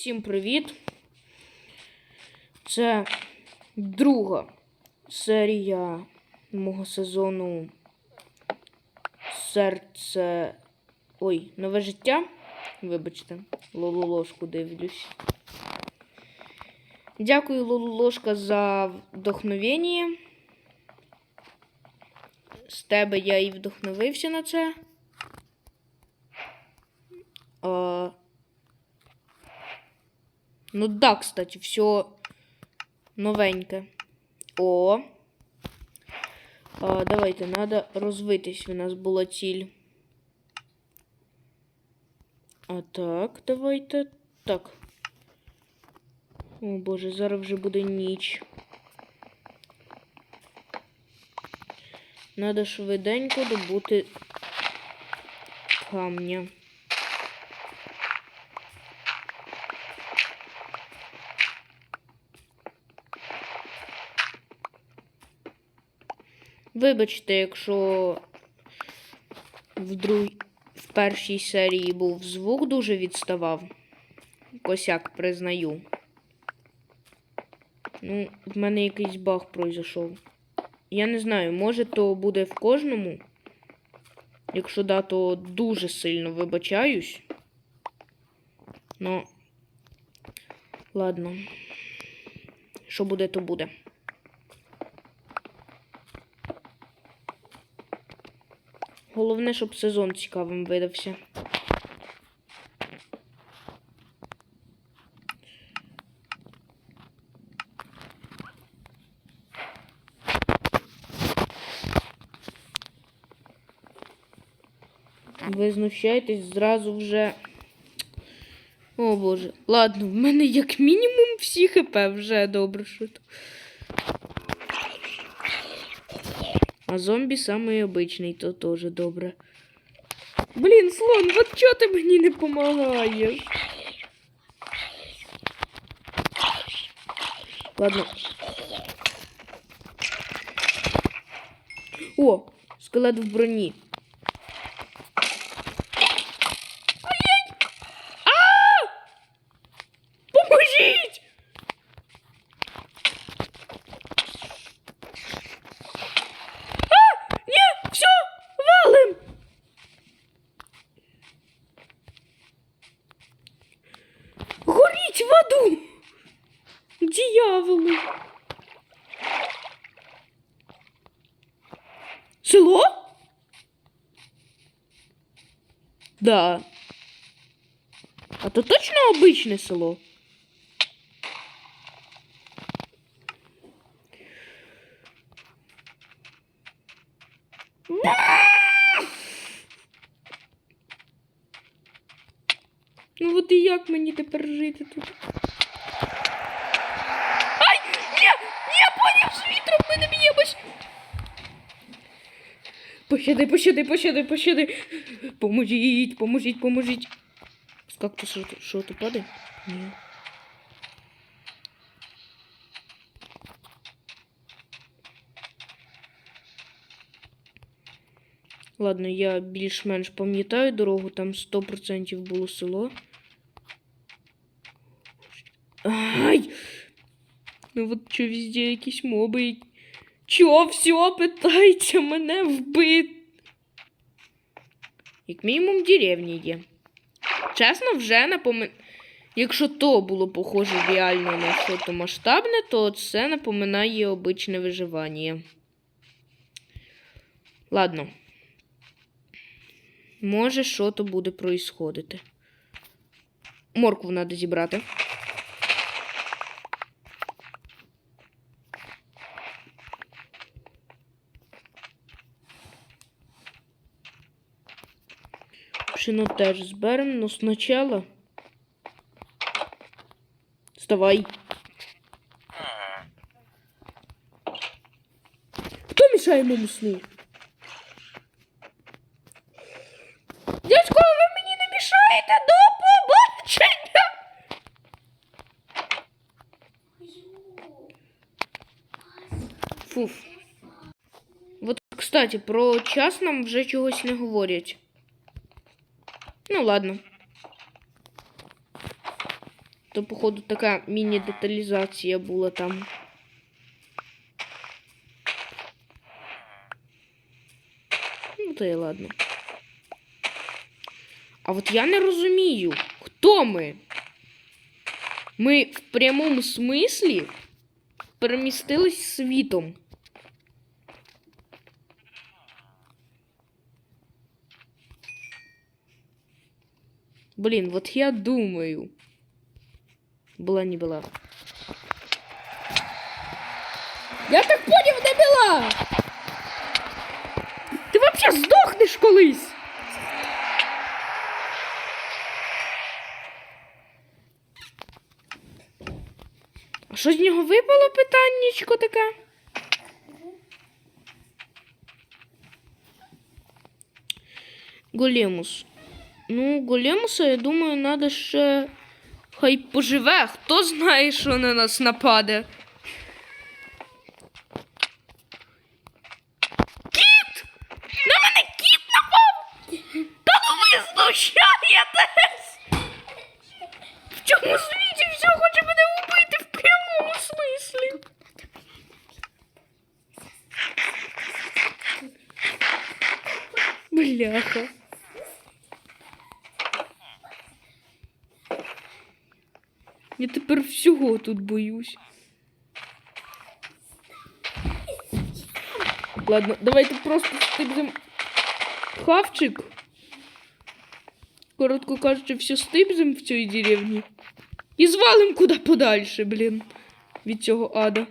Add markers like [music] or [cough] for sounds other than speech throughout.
Всім привіт! Це друга серія мого сезону Серце. Ой, нове життя. Вибачте, лололошку дивлюсь. Дякую, Лололошка, за вдохновення. З тебе я і вдохновився на це. А... Ну да, кстати, все новеньке. О. А, давайте, надо розвитись. У нас була ціль. А так, давайте. Так. О боже, зараз вже буде ніч. Надо швиденько добути камня. Вибачте, якщо в, друг... в першій серії був звук дуже відставав. Косяк признаю. Ну, в мене якийсь баг пройшов. Я не знаю, може то буде в кожному. Якщо да, то дуже сильно вибачаюсь. Ну, ладно. Що буде, то буде. Головне, щоб сезон цікавим видався. Ви знущаєтесь зразу вже. О боже. Ладно, в мене як мінімум всі хп вже добре. що то. А зомбі самий обичний, то теж добре. Блін, слон, от чого ти мені не допомагаєш? Ладно. О, скелет в броні. Село? Да. А то точно обичне село? Ну от і як мені тепер жити тут? Ай! Ні! Ні, поняв з вітром ми не б'ємось! Пощади, пощади, пощади, пощади! Поможіть, поможіть, поможіть! З кактуса що то падає? Ні. Ладно, я більш-менш пам'ятаю дорогу, там 100% було село. Ай! Ну от що везде якісь моби. Чо все питається мене вбити? Як мінімум деревні є. Чесно, вже напомин... Якщо то було похоже реально на щось масштабне, то це напоминає обичне виживання. Ладно. Може, що то буде происходити. Моркву треба зібрати. Пшено теж зберемо, но спочатку. Вставай. Хто мішає моєму сну? Дядько, ви мені не мішаєте до побачення. Фуф. Вот, кстати, про час нам вже чогось не говорять. Ну, ладно. То, походу, така міні-деталізація була там. Ну, то і ладно. А от я не розумію, хто ми? Ми в прямому смислі перемістились світом. Блін, вот я думаю. Була не була. Я так поняв, не була! Ти вообще здохнеш колись! А що з нього випало питаннячко таке? Големус. Ну, Големуса, я думаю, надо ще. Хай поживе, хто знає, що на нас нападе. Кіт! На мене кіт напав! Та ну ви знущаєтесь! В цьому світі все хоче мене убити в прямому смислі. Бляха. Я тепер всього тут боюсь. Ладно, давайте просто стибзем хавчик. Коротко кажучи, все стибзем в цій деревні. І звалим куди подальше, блін. Від цього ада.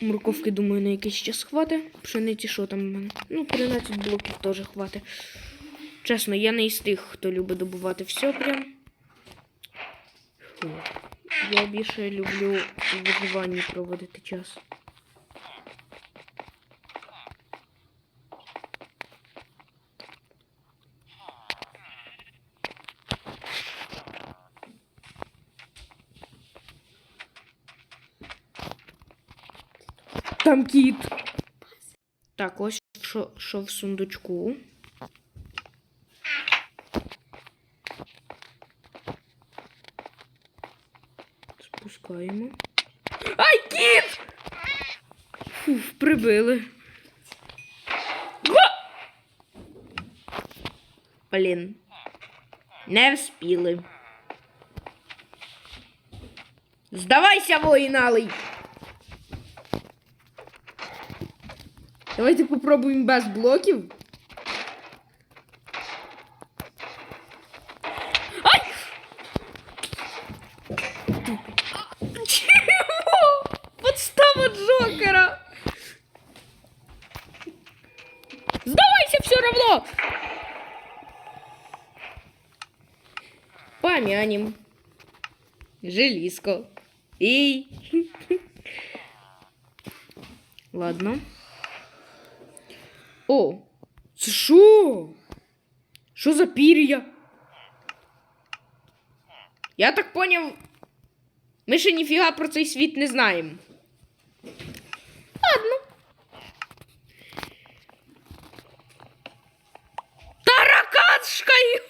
Морковки, думаю, на якийсь час хватить. Пшениці, що там в мене? Ну, 13 блоків теж хватить. Чесно, я не із тих, хто любить добувати все прям. Фу. Я більше люблю в виживанні проводити час. Там кіт. Так, ось що, що в сундучку. Спускаємо. Ай, кіт! Фуф, прибили. Блін. Не вспіли. Здавайся, воїналий! Давайте попробуємо без блоків. Помянем. Желиско. Эй. [laughs] Ладно. О, що? Що за пір'я? Я так поняв. Ми ще ніфіга про цей світ не знаємо. Ладно. Таракашка!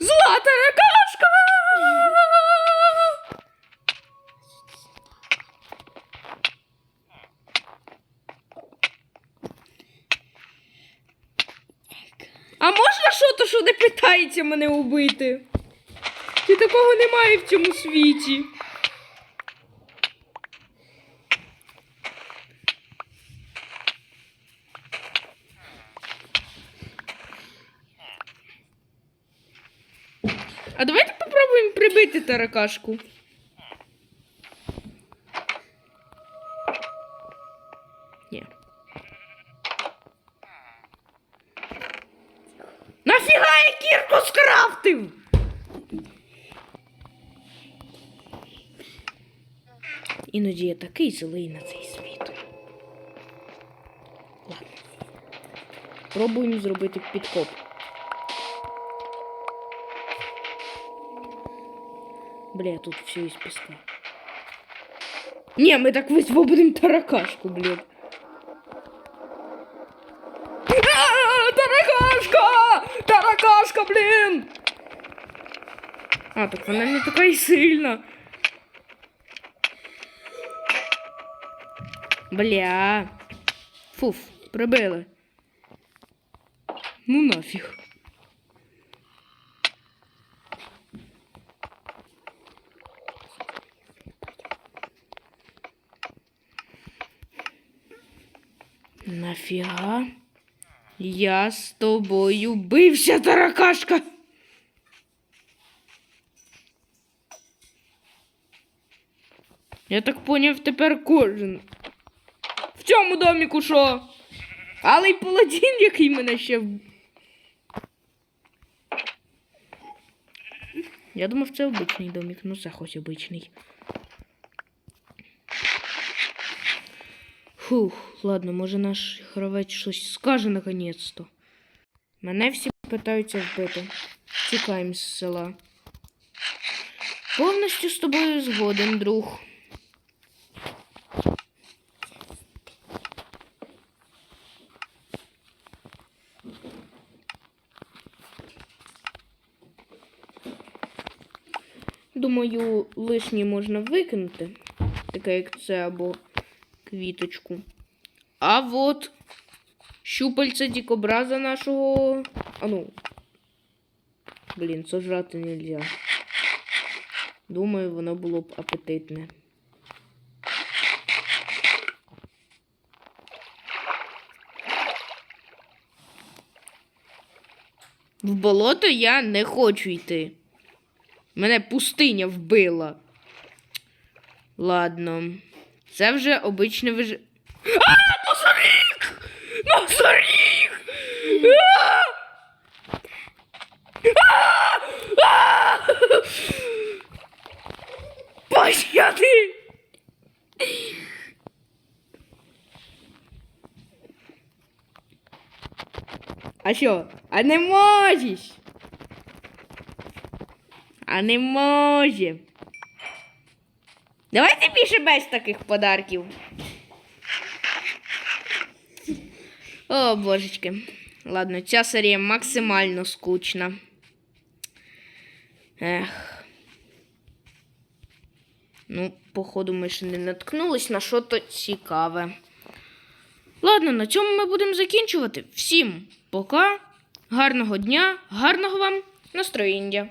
Зла таракашка! А можна що-то, що не питається мене убити? Чи такого немає в цьому світі? А давайте попробуємо прибити таракашку. Іноді я такий злий на цей світ. Ладно. Пробуємо зробити підкоп. Бля, тут все із піска. Ні, ми так висвободимо таракашку, блін. Таракашка! Таракашка, блін! А, так вона не така й сильна. Бля. Фуф, прибили. Ну нафіг. Нафіга? Я з тобою бився, таракашка. Я так поняв, тепер кожен. Цьому доміку що? Але й паладін, який мене ще. Я думав, це обичний домік, ну це хоч обичний. Фух, ладно, може наш гравець щось скаже наконець-то. Мене всі питаються вбити. Тікаємо з села. Повністю з тобою згоден, друг. Думаю, лишнє можна викинути, таке як це або квіточку. А от щупальце дікобраза нашого. А ну. Блін, сожрати нельзя. Думаю, воно було б апетитне. В болото я не хочу йти. Мене пустиня вбила. Ладно. Це вже обичне виж... А, носоріг! Носоріг! Пощади! А що? А не можеш? А не може. Давайте більше без таких подарків. О, божечки. Ладно, ця серія максимально скучна. Ех. Ну, походу, ми ще не наткнулись на що то цікаве. Ладно, на цьому ми будемо закінчувати. Всім пока, гарного дня, гарного вам настроєння.